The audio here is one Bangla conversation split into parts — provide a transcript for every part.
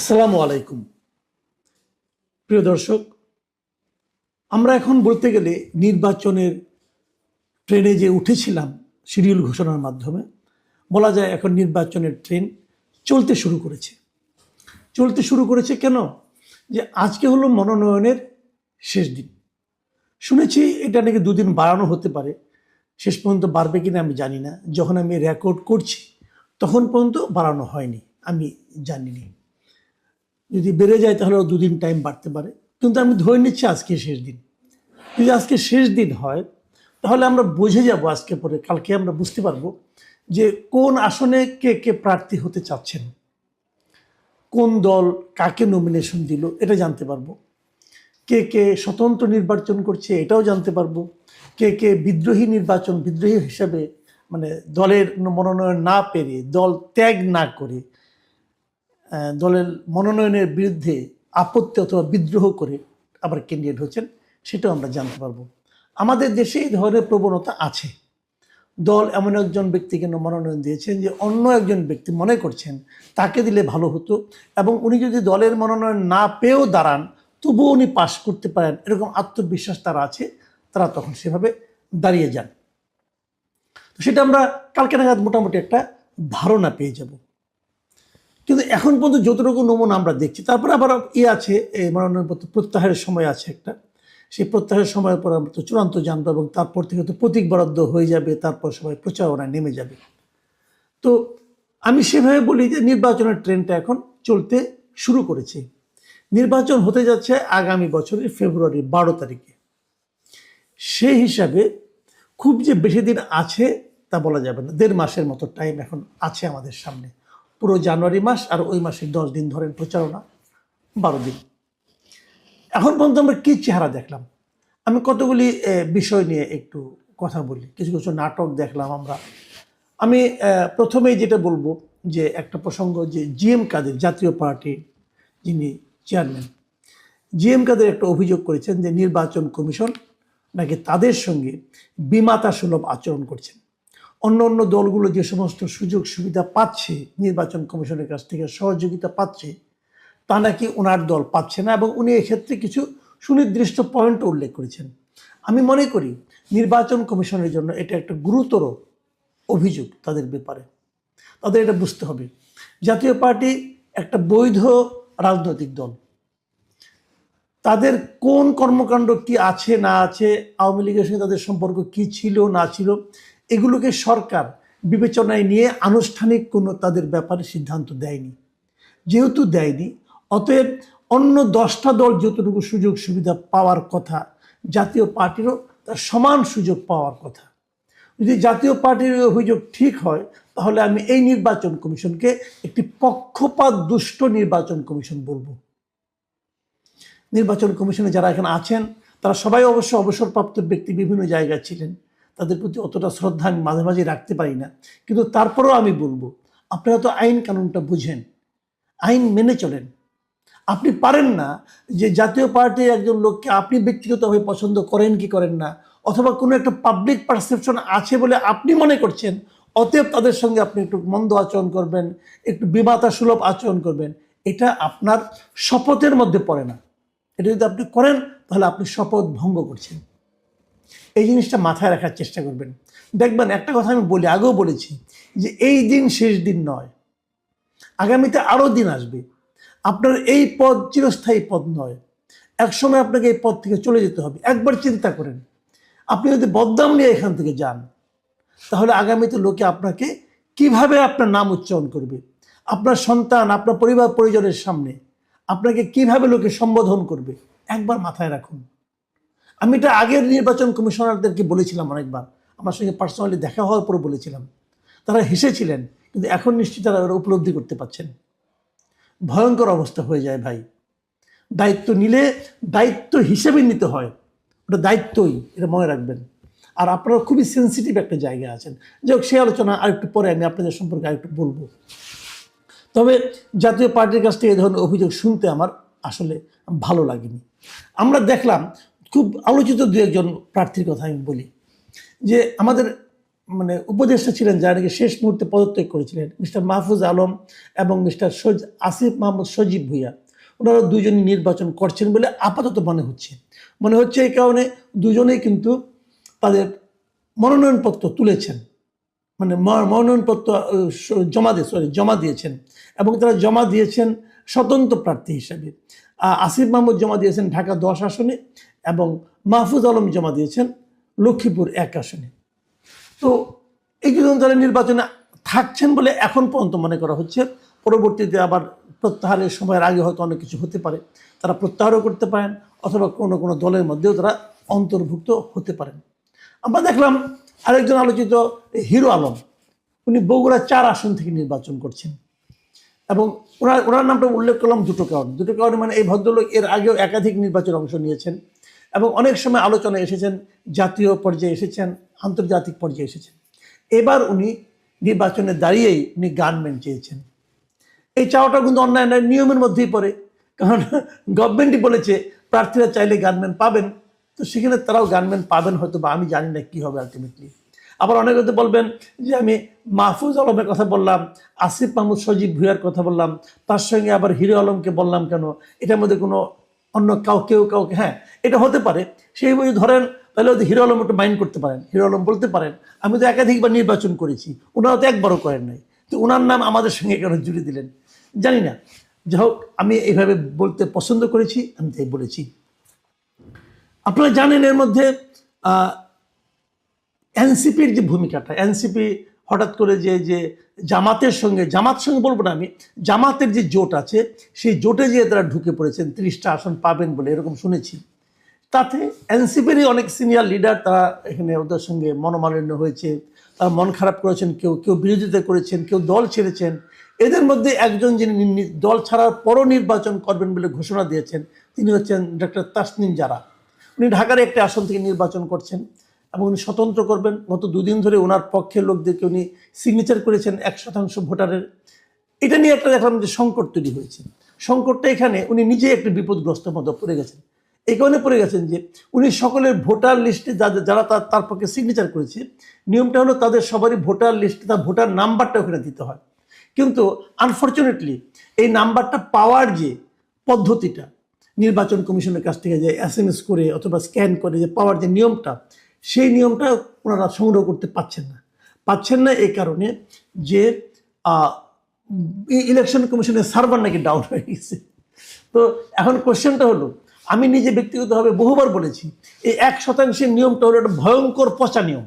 আসসালামু আলাইকুম। প্রিয় দর্শক, আমরা এখন বলতে গেলে নির্বাচনের ট্রেনে যে উঠেছিলাম শিডিউল ঘোষণার মাধ্যমে, বলা যায় এখন নির্বাচনের ট্রেন চলতে শুরু করেছে। চলতে শুরু করেছে কেন? যে আজকে হলো মনোনয়নের শেষ দিন। শুনেছি এটা নাকি দুদিন বাড়ানো হতে পারে, শেষ পর্যন্ত বাড়বে কিনা আমি জানি না। যখন আমি রেকর্ড করছি, তখন পর্যন্ত বাড়ানো হয়নি, আমি জানিনি। যদি বেড়ে যায় তাহলে আরও দুদিন টাইম বাড়তে পারে। কিন্তু আমি ধরে নিচ্ছি আজকে শেষ দিন। যদি আজকে শেষ দিন হয়, তাহলে আমরা বুঝে যাব আজকে পরে, কালকে আমরা বুঝতে পারব যে কোন আসনে কে কে প্রার্থী হতে চাচ্ছেন। কোন দল কাকে নমিনেশন দিল, এটা জানতে পারব। কে কে স্বতন্ত্র নির্বাচন করছে, এটাও জানতে পারব। কে কে বিদ্রোহী নির্বাচন, বিদ্রোহী হিসাবে মানে দলের মনোনয়ন না পেরে দল ত্যাগ না করে দলের মনোনয়নের বিরুদ্ধে আপত্তি অথবা বিদ্রোহ করে আবার ক্যান্ডিডেট হচ্ছেন সেটাও আমরা জানতে পারব। আমাদের দেশে এই ধরনের প্রবণতা আছে। দল এমন একজন ব্যক্তিকে মনোনয়ন দিয়েছেন যে অন্য একজন ব্যক্তি মনে করছেন তাকে দিলে ভালো হতো এবং উনি যদি দলের মনোনয়ন না পেয়েও দাঁড়ান, তবুও উনি পাশ করতে পারেন এরকম আত্মবিশ্বাস তারা আছে, তারা তখন সেভাবে দাঁড়িয়ে যান। তো সেটা আমরা কালকে নাগাদ মোটামুটি একটা ধারণা পেয়ে যাব। কিন্তু এখন পর্যন্ত যতটুকু নমুনা আমরা দেখছি, তারপরে আবার ই আছে মনোনয়নপত্র প্রত্যাহারের সময় আছে একটা। সেই প্রত্যাহারের সময়ের পর আমরা তো চূড়ান্ত জানব এবং তারপর থেকে তো প্রতীক বরাদ্দ হয়ে যাবে, তারপর সবাই প্রচারণায় নেমে যাবে। তো আমি সেভাবে বলি যে নির্বাচনের ট্রেনটা এখন চলতে শুরু করেছে। নির্বাচন হতে যাচ্ছে আগামী বছরের ফেব্রুয়ারি বারো তারিখে। সেই হিসাবে খুব যে বেশি দিন আছে তা বলা যাবে না, দেড় মাসের মতো টাইম এখন আছে আমাদের সামনে। পুরো জানুয়ারি মাস আর ওই মাসে দশ দিন ধরেন প্রচারণা, বারো দিন। এখন পর্যন্ত আমরা কী চেহারা দেখলাম? আমি কতগুলি বিষয় নিয়ে একটু কথা বলি, কিছু কিছু নাটক দেখলাম আমরা। আমি প্রথমেই যেটা বলব যে একটা প্রসঙ্গ যে জি এম কাদের, জাতীয় পার্টি যিনি চেয়ারম্যান, জি এম কাদের একটা অভিযোগ করেছেন যে নির্বাচন কমিশন নাকি তাদের সঙ্গে বিমাতা সুলভ আচরণ করছেন। অন্য অন্য দলগুলো যে সমস্ত সুযোগ সুবিধা পাচ্ছে, নির্বাচন কমিশনের কাছ থেকে সহযোগিতা পাচ্ছে, তা নাকি ওনার দল পাচ্ছে না এবং উনি এক্ষেত্রে কিছু সুনির্দিষ্ট পয়েন্ট উল্লেখ করেছেন। আমি মনে করি নির্বাচন কমিশনের জন্য এটা একটা গুরুতর অভিযোগ তাদের ব্যাপারে। তাদের এটা বুঝতে হবে। জাতীয় পার্টি একটা বৈধ রাজনৈতিক দল। তাদের কোন কর্মকাণ্ড কি আছে, না আছে, আওয়ামী লীগের সঙ্গে তাদের সম্পর্ক কি ছিল, না ছিল এগুলোকে সরকার বিবেচনায় নিয়ে আনুষ্ঠানিক কোনো তাদের ব্যাপারে সিদ্ধান্ত দেয়নি। যেহেতু দেয়নি, অতএব অন্য দশটা দল যতটুকু সুযোগ সুবিধা পাওয়ার কথা, জাতীয় পার্টিরও তার সমান সুযোগ পাওয়ার কথা। যদি জাতীয় পার্টির অভিযোগ ঠিক হয়, তাহলে আমি এই নির্বাচন কমিশনকে একটি পক্ষপাত দুষ্ট নির্বাচন কমিশন বলব। নির্বাচন কমিশনে যারা এখানে আছেন, তারা সবাই অবশ্য অবসরপ্রাপ্ত ব্যক্তি, বিভিন্ন জায়গায় ছিলেন। তাদের প্রতি অতটা শ্রদ্ধা আমি মাঝে মাঝে রাখতে পারি না। কিন্তু তারপরেও আমি বলব, আপনারা তো আইন কানুনটা বুঝেন, আইন মেনে চলেন। আপনি পারেন না যে জাতীয় পার্টির একজন লোককে আপনি ব্যক্তিগতভাবে পছন্দ করেন কি করেন না, অথবা কোনো একটা পাবলিক পারসেপশন আছে বলে আপনি মনে করছেন, অতএব তাদের সঙ্গে আপনি একটু মন্দ আচরণ করবেন, একটু বিমাতা সুলভ আচরণ করবেন, এটা আপনার শপথের মধ্যে পড়ে না। এটা যদি আপনি করেন, তাহলে আপনি শপথ ভঙ্গ করছেন। এই জিনিসটা মাথায় রাখার চেষ্টা করবেন। দেখবেন একটা কথা আমি বলি, আগেও বলেছি যে এই দিন শেষ দিন নয়। আগামীতে আরও দিন আসবে। আপনার এই পদ চিরস্থায়ী পদ নয়। একসময় আপনাকে এই পদ থেকে চলে যেতে হবে। একবার চিন্তা করেন। আপনি যদি বদনাম নিয়ে এখান থেকে যান, তাহলে আগামীতে লোকে আপনাকে কীভাবে আপনার নাম উচ্চারণ করবে? আপনার সন্তান, আপনার পরিবার, পরিজনের সামনে আপনাকে কীভাবে লোকে সম্বোধন করবে? একবার মাথায় রাখুন। আমি এটা আগের নির্বাচন কমিশনারদেরকে বলেছিলাম অনেকবার। আমার সঙ্গে পার্সোনালি দেখা হওয়ার পরে বলেছিলাম। তারা হেসেছিলেন, কিন্তু এখন নিশ্চয়ই তারা ওরা উপলব্ধি করতে পারছেন। ভয়ঙ্কর অবস্থা হয়ে যায় ভাই। দায়িত্ব নিলে দায়িত্ব হিসেবে নিতে হয়। ওটা দায়িত্বই, এটা মনে রাখবেন। আর আপনারা খুবই সেন্সিটিভ একটা জায়গায় আছেন। যাই হোক সেই আলোচনা আরেকটু পরে আমি আপনাদের সম্পর্কে আরেকটু বলব। তবে জাতীয় পার্টির কাছ থেকে এই ধরনের অভিযোগ শুনতে আমার আসলে ভালো লাগেনি। আমরা দেখলাম খুব আলোচিত দু একজন প্রার্থীর কথা আমি বলি, যে আমাদের মানে উপদেষ্টা ছিলেন যারা নাকি শেষ মুহূর্তে পদত্যাগ করেছিলেন, মিস্টার মাহফুজ আলম এবং মিস্টার সজ, আসিফ মাহমুদ সজীব ভুইয়া। ওনারা দুজনই নির্বাচন করছেন বলে আপাতত মনে হচ্ছে। মনে হচ্ছে এই কারণে দুজনেই কিন্তু তাদের মনোনয়নপত্র তুলেছেন। মানে মনোনয়নপত্র জমা দিয়ে সরি জমা দিয়েছেন এবং তারা জমা দিয়েছেন স্বতন্ত্র প্রার্থী হিসাবে। আসিফ মাহমুদ জমা দিয়েছেন ঢাকা দশ আসনে এবং মাহফুজ আলম জমা দিয়েছেন লক্ষ্মীপুর এক আসনে। তো এই দুজন তারা নির্বাচনে থাকছেন বলে এখন পর্যন্ত মনে করা হচ্ছে, পরবর্তীতে আবার প্রত্যাহারের সময়ের আগে হয়তো অনেক কিছু হতে পারে। তারা প্রত্যাহারও করতে পারেন অথবা কোনো কোনো দলের মধ্যেও তারা অন্তর্ভুক্ত হতে পারেন। আমরা দেখলাম আরেকজন আলোচিত হিরো আলম, উনি বগুড়া চার আসন থেকে নির্বাচন করছেন। এবং ওনার ওনার নামটা উল্লেখ করলাম দুটো কারণ। দুটো কারণে মানে এই ভদ্রলোক এর আগেও একাধিক নির্বাচনে অংশ নিয়েছেন। এবং অনেক সময় আলোচনায় এসেছেন জাতীয় পর্যায়ে এসেছেন আন্তর্জাতিক পর্যায়ে এসেছেন। এবার উনি নির্বাচনে দাঁড়িয়েই উনি গানম্যান চেয়েছেন। এই চাওয়াটা কিন্তু অন্যায় নয়, নিয়মের মধ্যেই পড়ে। কারণ গভর্নমেন্টই বলেছে প্রার্থীরা চাইলে গানম্যান পাবেন। তো সেখানে তারাও গানম্যান পাবেন হয়তো বা আমি জানি না কী হবে আলটিমেটলি আবার অনেকে হয়তো বলবেন যে আমি মাহফুজ আলমের কথা বললাম আসিফ মাহমুদ সজীব ভুইয়ার কথা বললাম তার সঙ্গে আবার হিরো আলমকে বললাম কেন? এটার মধ্যে কোনো অন্য কাউ, কেউ কাউকে হ্যাঁ এটা হতে পারে। সেই বই ধরেন, তাহলে হয়তো হিরো আলম একটু মাইন্ড করতে পারেন। হিরো আলম বলতে পারেন, আমি তো একাধিকবার নির্বাচন করেছি ওনারা তো একবারও করেন নাই। তো ওনার নাম আমাদের সঙ্গে কেন জুড়ে দিলেন? জানি না। যাই হোক, আমি এইভাবে বলতে পছন্দ করেছি, আমি তাই বলেছি। আপনারা জানেন এর মধ্যে এনসিপির যে ভূমিকাটা, এনসিপি হঠাৎ করে যে যে জামাতের সঙ্গে, জামাত সঙ্গে বলব না আমি, জামাতের যে জোট আছে, সেই জোটে যে তারা ঢুকে পড়েছেন তিরিশটা আসন পাবেন বলে এরকম শুনেছি। তাতে এনসিপিরই অনেক সিনিয়র লিডার তারা এখানে ওদের সঙ্গে মনোমালিন্য হয়েছে, তারা মন খারাপ করেছেন, কেউ কেউ বিরোধিতা করেছেন, কেউ দল ছেড়েছেন। এদের মধ্যে একজন যিনি দল ছাড়ার পরও নির্বাচন করবেন বলে ঘোষণা দিয়েছেন, তিনি হচ্ছেন ডক্টর তাসনিম জারা। উনি ঢাকার একটি আসন থেকে নির্বাচন করছেন। এবং উনি স্বতন্ত্র করবেন। গত দুদিন ধরে ওনার পক্ষের লোকদেরকে উনি সিগনেচার করেছেন এক শতাংশ ভোটারের। এটা নিয়ে একটা দেখলাম যে সংকট তৈরি হয়েছে। সংকটটা এখানে উনি নিজে একটি বিপদগ্রস্ত মতো পড়ে গেছেন। এই কারণে পড়ে গেছেন যে উনি সকলের ভোটার লিস্টে যাদের যারা তার তার পক্ষে সিগনেচার করেছে, নিয়মটা হলো তাদের সবারই ভোটার লিস্টে তার ভোটার নাম্বারটা ওখানে দিতে হয়। কিন্তু আনফর্চুনেটলি এই নাম্বারটা পাওয়ার যে পদ্ধতিটা, নির্বাচন কমিশনের কাছ থেকে যে এস এম এস করে অথবা স্ক্যান করে যে পাওয়ার যে নিয়মটা সেই নিয়মটা ওনারা সংগ্রহ করতে পাচ্ছেন না। পাচ্ছেন না এই কারণে যে ইলেকশন কমিশনের সার্ভার নাকি ডাউন হয়ে গেছে। তো এখন কোশ্চেনটা হলো, আমি নিজে ব্যক্তিগতভাবে বহুবার বলেছি, এই এক শতাংশের নিয়মটা হলো একটা ভয়ঙ্কর পচা নিয়ম।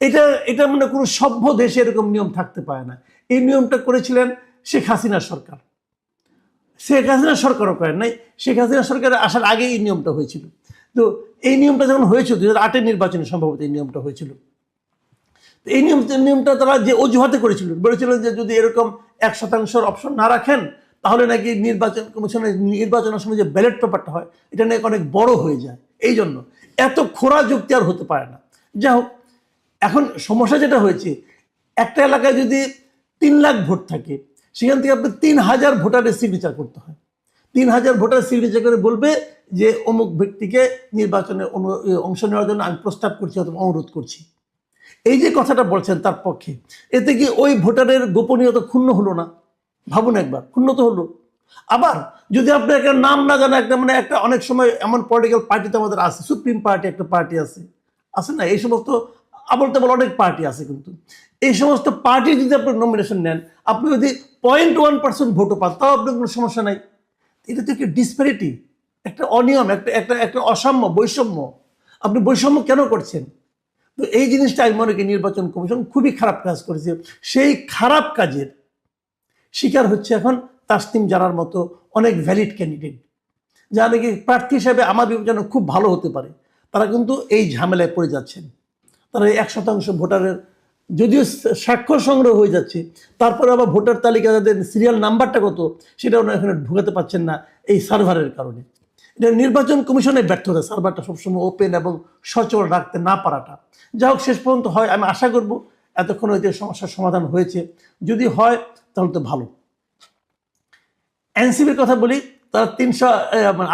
এটা এটা মানে কোনো সভ্য দেশে এরকম নিয়ম থাকতে পারে না। এই নিয়মটা করেছিলেন শেখ হাসিনা সরকার। শেখ হাসিনা সরকারও করেন নাই। শেখ হাসিনা সরকারের আসার আগে এই নিয়মটা হয়েছিল। তো এই নিয়মটা যখন হয়েছিল দু হাজার আটের নির্বাচনে সম্ভবত এই নিয়মটা হয়েছিল। তো এই নিয়ম নিয়মটা তারা যে অজুহাতে করেছিল বলেছিলেন যে যদি এরকম এক শতাংশের অপশন না রাখেন, তাহলে নাকি নির্বাচন কমিশনের নির্বাচনের সময় যে ব্যালট পেপারটা হয়, এটা নাকি অনেক বড় হয়ে যায়। এই জন্য এত খোরা যুক্তি আর হতে পারে না। যাই হোক, এখন সমস্যা যেটা হয়েছে, একটা এলাকায় যদি তিন লাখ ভোট থাকে, সেখান থেকে আপনি তিন হাজার ভোটারের সিগনেচার করতে হয়। তিন হাজার ভোটার সিগনেচার করে বলবে যে অমুক ব্যক্তিকে নির্বাচনে অংশ নেওয়ার জন্য আমি প্রস্তাব করছি অথবা অনুরোধ করছি। এই যে কথাটা বলছেন তার পক্ষে, এতে কি ওই ভোটারের গোপনীয়তা ক্ষুণ্ণ হলো না? ভাবুন একবার, ক্ষুণ্ণ তো হলো। আবার যদি আপনি একটা নাম না জানা একটা মানে একটা অনেক সময় এমন পলিটিক্যাল পার্টি তো আমাদের আছে সুপ্রিম পার্টি একটা পার্টি আছে। আছে না? এই সমস্ত আবার তেমন অনেক পার্টি আছে কিন্তু। এই সমস্ত পার্টি যদি আপনি নমিনেশন নেন, আপনি যদি পয়েন্ট ওয়ান পার্সেন্ট ভোটও পান, তাও আপনার কোনো সমস্যা নাই। এটা তো একটা ডিসপ্যারিটি একটা অনিয়ম, একটা একটা একটা অসাম্য, বৈষম্য। আপনি বৈষম্য কেন করছেন? তো এই জিনিসটা আমি মনে করি নির্বাচন কমিশন খুবই খারাপ কাজ করেছে। সেই খারাপ কাজের শিকার হচ্ছে এখন তাসনিম জানার মতো অনেক ভ্যালিড ক্যান্ডিডেট যা নাকি প্রার্থী হিসাবে আমার বিবেচনা খুব ভালো হতে পারে। তারা কিন্তু এই ঝামেলায় পড়ে যাচ্ছেন তারা এক শতাংশ ভোটারের যদিও স্বাক্ষর সংগ্রহ হয়ে যাচ্ছে, তারপরে আবার ভোটার তালিকা তাদের সিরিয়াল নাম্বারটা কত সেটা ওনারা এখানে ঢুকাতে পারছেন না এই সার্ভারের কারণে। এটা নির্বাচন কমিশনের ব্যর্থতা, সার্ভারটা সবসময় ওপেন এবং সচল রাখতে না পারাটা। যা হোক, শেষ পর্যন্ত হয়, আমি আশা করব এতক্ষণ এই সমস্যার সমাধান হয়েছে। যদি হয়, তাহলে তো ভালো। এনসিপির কথা বলি, তারা তিনশো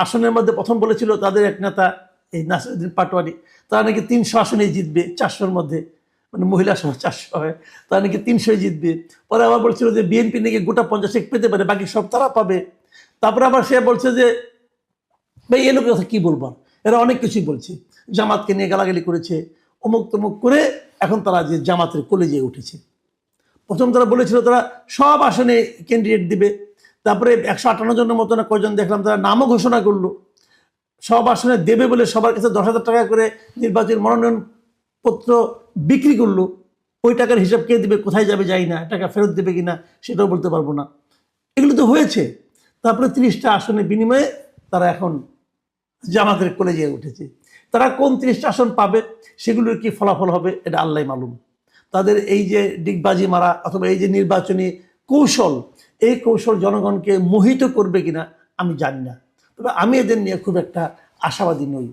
আসনের মধ্যে প্রথম বলেছিল তাদের এক নেতা, এই নাসিরুদ্দিন পাটোয়ারি, তারা নাকি তিনশো আসনেই জিতবে চারশোর মধ্যে। মানে মহিলা সহ চারশো হয়, তারা নাকি তিনশোই জিতবে। পরে আবার বলছিল যে বিএনপি নাকি গোটা পঞ্চাশ পেতে পারে, বাকি সব তারা পাবে। তারপরে আবার সে বলছে যে ভাই এ লোকের কথা কী বলব আর? এরা অনেক কিছুই বলছে। জামাতকে নিয়ে গালাগালি করেছে, অমুক তমুক করে এখন তারা যে জামাতের কলেজে উঠেছে। প্রথম তারা বলেছিল তারা সব আসনে ক্যান্ডিডেট দিবে। তারপরে একশো আটান্ন জনের মতো না কজন দেখলাম তারা নামও ঘোষণা করল। সব আসনে দেবে বলে সবার কাছে দশ হাজার টাকা করে নির্বাচন মনোনয়ন পত্র বিক্রি করল। ওই টাকার হিসাব কে দেবে, কোথায় যাবে যাই না, টাকা ফেরত দেবে কিনা সেটাও বলতে পারব না। এগুলো তো হয়েছে। তারপরে তিরিশটা আসনের বিনিময়ে তারা এখন জামাতের কলেজে উঠেছে। তারা কোন তিরিশটা আসন পাবে, সেগুলোর কি ফলাফল হবে, এটা আল্লাহ মালুম। তাদের এই যে ডিগবাজি মারা অথবা এই যে নির্বাচনী কৌশল, এই কৌশল জনগণকে মোহিত করবে কিনা, আমি জানি না। তবে আমি এদের নিয়ে খুব একটা আশাবাদী নই।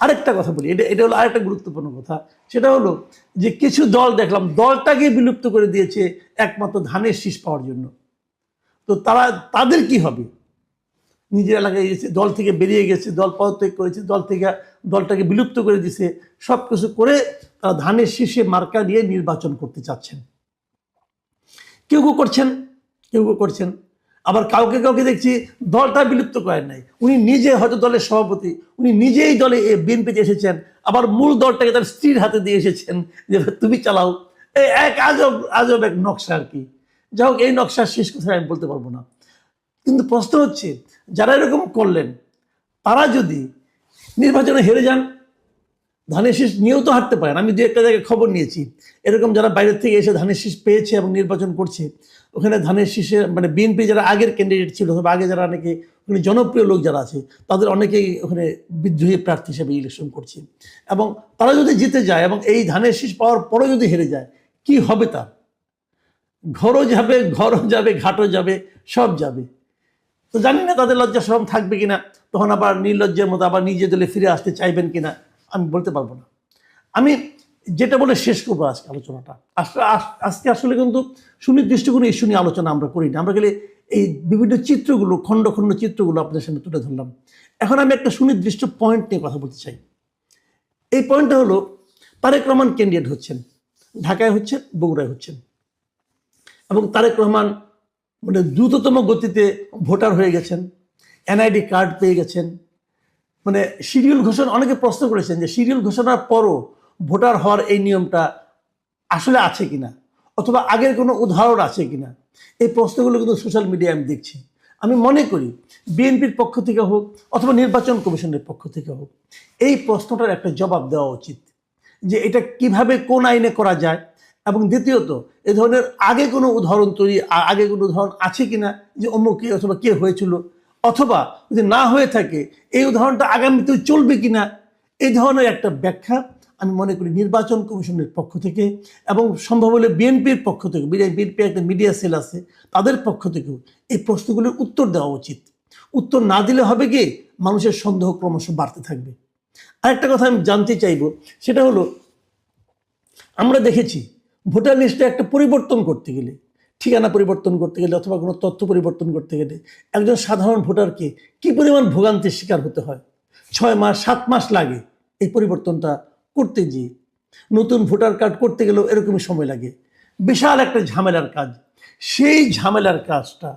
আরেকটা কথা বলি, এটা এটা হলো আরেকটা গুরুত্বপূর্ণ কথা। সেটা হলো যে কিছু দল, দেখলাম দলটাকে বিলুপ্ত করে দিয়েছে একমাত্র ধানের শীষ পাওয়ার জন্য। তো তারা, তাদের কি হবে? নিজের এলাকায় গেছে দল থেকে বেরিয়ে গেছে, দল পদত্যাগ করেছে, দল থেকে দলটাকে বিলুপ্ত করে দিছে সব কিছু করে তারা ধানের শীষে মার্কা দিয়ে নির্বাচন করতে চাচ্ছেন। কেউ কেউ করছেন, কেউ কেউ করছেন। আবার কাউকে কাউকে দেখছি দলটা বিলুপ্ত করেন নাই। উনি নিজে হয়তো দলের সভাপতি, উনি নিজেই দলে বিএনপিতে এসেছেন, আবার মূল দলটাকে তার স্ত্রীর হাতে দিয়ে এসেছেন যে তুমি চালাও। এই এক আজব আজব এক নকশা আর কি। যাই হোক, এই নকশার শেষ কথা আমি বলতে পারব না। কিন্তু প্রশ্ন হচ্ছে, যারা এরকম করলেন, তারা যদি নির্বাচনে হেরে যান, ধানের শীষ নিয়েও তো হারতে পারেন। আমি দু একটা জায়গায় খবর নিয়েছি। এরকম যারা বাইরের থেকে এসে ধানের শীষ পেয়েছে এবং নির্বাচন করছে, ওখানে ধানের শীষে মানে বিএনপি যারা আগের ক্যান্ডিডেট ছিল, অথবা আগে যারা অনেকে ওখানে জনপ্রিয় লোক যারা আছে, তাদের অনেকেই ওখানে বিদ্রোহী প্রার্থী হিসেবে ইলেকশন করছে। এবং তারা যদি জিতে যায় এবং এই ধানের শীষ পাওয়ার পরেও যদি হেরে যায়, কি হবে তার? ঘরও যাবে ঘরও যাবে, ঘাটও যাবে, সব যাবে। তো জানি না তাদের লজ্জা সরম থাকবে কিনা, তখন আবার নির্লজ্জের মতো আবার নিজে দলে ফিরে আসতে চাইবেন কিনা, আমি বলতে পারব না। আমি যেটা বলে শেষ করব আজকে আলোচনাটা। আজকে আসলে কিন্তু সুনির্দিষ্ট কোনো ইস্যু নিয়ে আলোচনা আমরা করি না। আমরা গেলে এই বিভিন্ন চিত্রগুলো, খণ্ড খণ্ড চিত্রগুলো আপনাদের সামনে তুলে ধরলাম। এখন আমি একটা সুনির্দিষ্ট পয়েন্ট নিয়ে কথা বলতে চাই। এই পয়েন্টটা হলো, তারেক রহমান ক্যান্ডিডেট হচ্ছেন, ঢাকায় হচ্ছেন, বগুড়ায় হচ্ছেন। এবং তারেক রহমান মানে দ্রুততম গতিতে ভোটার হয়ে গেছেন, এনআইডি কার্ড পেয়ে গেছেন। মানে শিডিউল ঘোষণা, অনেকে প্রশ্ন করেছেন যে শিডিউল ঘোষণার পরও ভোটার হওয়ার এই নিয়মটা আসলে আছে কিনা, অথবা আগের কোনো উদাহরণ আছে কিনা? এই প্রশ্নগুলো কিন্তু সোশ্যাল মিডিয়ায় আমি দেখছি। আমি মনে করি বিএনপির পক্ষ থেকে হোক অথবা নির্বাচন কমিশনের পক্ষ থেকে হোক, এই প্রশ্নটার একটা জবাব দেওয়া উচিত যে এটা কীভাবে কোন আইনে করা যায় এবং দ্বিতীয়ত, এ ধরনের আগে কোনো উদাহরণ তৈরি আগে কোনো উদাহরণ আছে কিনা, যে অমুক কে অথবা কে হয়েছিল, অথবা যদি না হয়ে থাকে, এই উদাহরণটা আগামীতেও চলবে কিনা, এই ধরনের একটা ব্যাখ্যা আমি মনে করি নির্বাচন কমিশনের পক্ষ থেকে এবং সম্ভব হলে বিএনপির পক্ষ থেকে বিএনপি একটা মিডিয়া সেল আছে, তাদের পক্ষ থেকেও এই প্রশ্নগুলোর উত্তর দেওয়া উচিত। উত্তর না দিলে হবে কি, মানুষের সন্দেহ ক্রমশ বাড়তে থাকবে। আরেকটা কথা আমি জানতে চাইব, সেটা হলো, আমরা দেখেছি ভোটার লিস্টে একটা পরিবর্তন করতে গেলে, ঠিকানা পরিবর্তন করতে গেলে অথবা কোনো তথ্য পরিবর্তন করতে গেলে একজন সাধারণ ভোটারকে কি পরিমাণ ভোগান্তির শিকার হতে হয়? ছয় মাস, সাত মাস লাগে এই পরিবর্তনটা করতে গিয়ে। নতুন ভোটার কার্ড করতে গেলেও এরকমই সময় লাগে। বিশাল একটা ঝামেলার কাজ। সেই ঝামেলার কাজটা